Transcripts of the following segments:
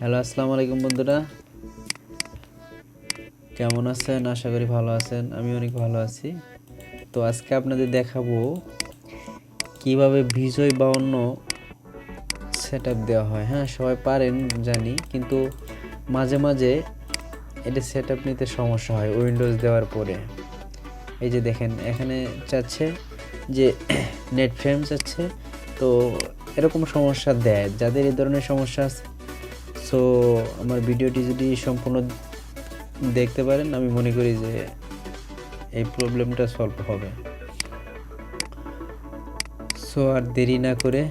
Hello, আসসালামু আলাইকুম বন্ধুরা। কেমন আছেন? আশা করি ভালো আছেন। আমি অনেক ভালো আছি। তো আজকে আপনাদের দেখাবো কীভাবে বিজয় বাউন্ন সেট আপ দেওয়া হয়। হ্যাঁ সবাই পারেন, জানি। কিন্তু মাঝে মাঝে এটা সেট আপ নিতে সমস্যা হয় উইন্ডোজ দেওয়ার পরে। এই যে দেখেন, এখানে চাচ্ছে যে নেট ফ্রেম চাচ্ছে তো এরকম সমস্যা দেয়। যাদের এই ধরনের সমস্যা আছে সো আমার ভিডিওটি যদি সম্পূর্ণ দেখতে পারেন, আমি মনে করি যে এই প্রবলেমটা সলভ হবে। সো আর দেরি না করে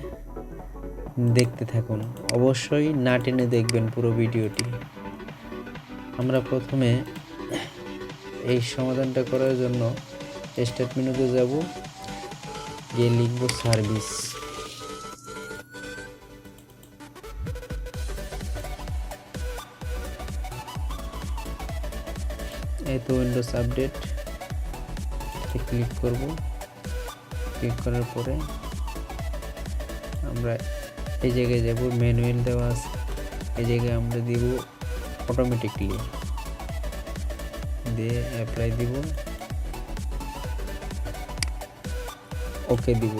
দেখতে থাকুন। অবশ্যই না টেনে দেখবেন পুরো ভিডিওটি। আমরা প্রথমে এই সমাধানটা করার জন্য স্টার্ট মেনুতে যাব। গিয়ে লিখব সার্ভিস এই তো উইন্ডোজ আপডেট ক্লিক করব। ক্লিক করার পরে আমরা এই জায়গায় যাব ম্যানুয়াল দেওয়া আছে। এই জায়গায় আমরা দিব অটোমেটিকলি দিয়ে অ্যাপ্লাই দিব। ওকে দিব।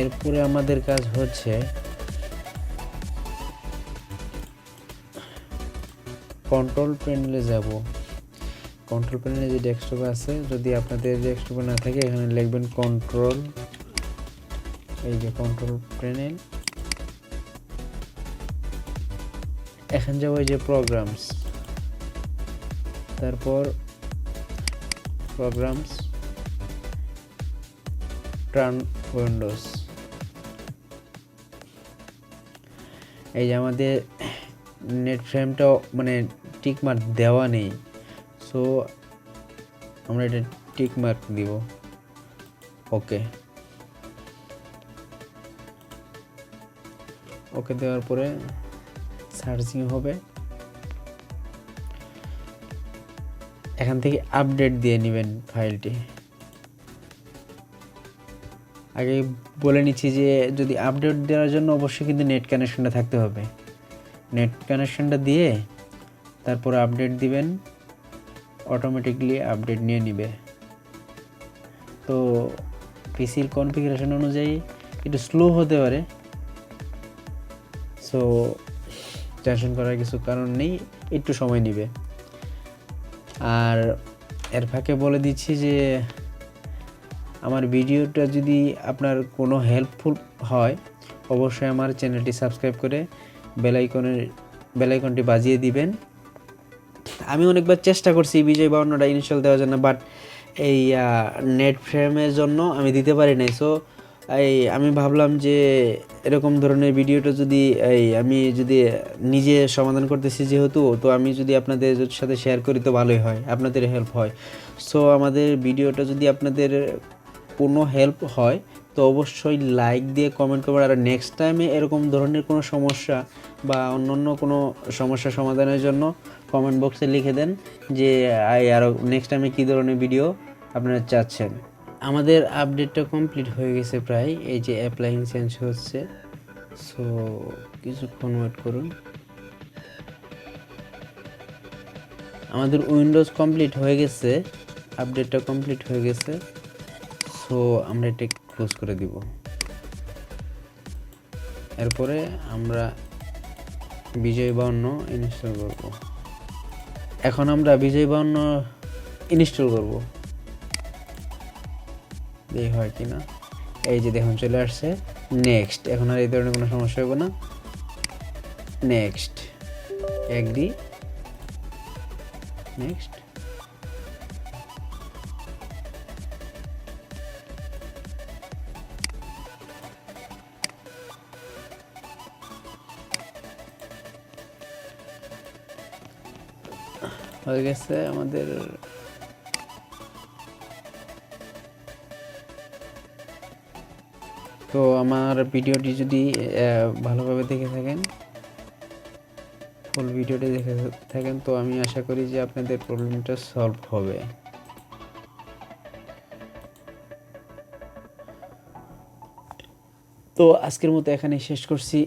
এরপরে আমাদের কাজ হচ্ছে কন্ট্রোল প্যানেলে যাব। কন্ট্রোল প্যানেলে যে ডেস্কটপ আছে, যদি আপনাদের ডেস্কটপে না থাকে, এখানে লিখবেন কন্ট্রোল এই যে কন্ট্রোল প্যানেল এখানে যাব এই যে প্রোগ্রামস তারপর প্রোগ্রামস টার্ন উইন্ডোজ এই যে আমাদের নেট ফ্রেমটাও মানে টিক মার্ক দেওয়া নেই। সো আমরা এটা টিক মার্ক দিব। ওকে ওকে দেওয়ার পরে সার্চিং হবে। এখান থেকে আপডেট দিয়ে নেবেন ফাইলটি। আগে বলে নিচ্ছি যে যদি আপডেট দেওয়ার জন্য অবশ্যই কিন্তু নেট কানেকশনটা থাকতে হবে। নেট কানেকশনটা দিয়ে তারপর আপডেট দিবেন। অটোমেটিকলি আপডেট নিয়ে নিবে। তো পিসির কনফিগারেশন অনুযায়ী একটু স্লো হতে পারে। সো টেনশন করার কিছু কারণ নেই, একটু সময় নেবে। আর এর ফাঁকে বলে দিচ্ছি যে, আমার ভিডিওটা যদি আপনার কোনো হেল্পফুল হয়, অবশ্যই আমার চ্যানেলটি সাবস্ক্রাইব করে বেলাইকনের বেলাইকনটি বাজিয়ে দিবেন। আমি অনেকবার চেষ্টা করছি বিজয় বাউন্নটা ইনস্টল দেওয়ার জন্য বাট এই নেট ফ্রেমের জন্য আমি দিতে পারি নাই। সো এই, আমি ভাবলাম যে এরকম ধরনের ভিডিওটা যদি, এই, আমি যদি নিজে সমাধান করতেছি যেহেতু, তো আমি যদি আপনাদের সাথে শেয়ার করি তো ভালোই হয়, আপনাদের হেল্প হয়। সো আমাদের ভিডিওটা যদি আপনাদের কোনো হেল্প হয় তো অবশ্যই লাইক দিয়ে কমেন্ট করবেন। আর নেক্সট টাইমে এরকম ধরনের কোনো সমস্যা বা অন্য অন্য কোনো সমস্যা সমাধানের জন্য কমেন্ট বক্সে লিখে দেন যে আরও নেক্সট টাইমে কী ধরনের ভিডিও আপনারা চাচ্ছেন? আমাদের আপডেটটা কমপ্লিট হয়ে গেছে প্রায়। এই যে অ্যাপ্লাইং চেঞ্জ হচ্ছে। সো কিছুক্ষণ ওয়েট করুন। আমাদের উইন্ডোজ কমপ্লিট হয়ে গেছে। আপডেটটা কমপ্লিট হয়ে গেছে। সো আমরা এটা ক্লোজ করে দিব। এরপরে আমরা বিজয় বাউন্ন ইনস্টল করব। এখন আমরা বিজয় বাউন্ন ইনস্টল করব। এই হয় কি না? এই যে দেখুন, চলে আসছে। নেক্সট এখন আর এই ধরনের কোনো সমস্যা হবে না। নেক্সট এগ্রি নেক্সট হয়ে গেছে আমাদের তো আমার ভিডিওটি যদি ভালোভাবে দেখে থাকেন ফুল ভিডিওটি দেখে থাকেন, তো আমি আশা করি যে আপনাদের প্রবলেমটা সলভ হবে। তো আজকের মতো এখানে শেষ করছি।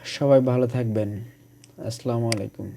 সবাই ভালো থাকবেন। আসসালামু আলাইকুম।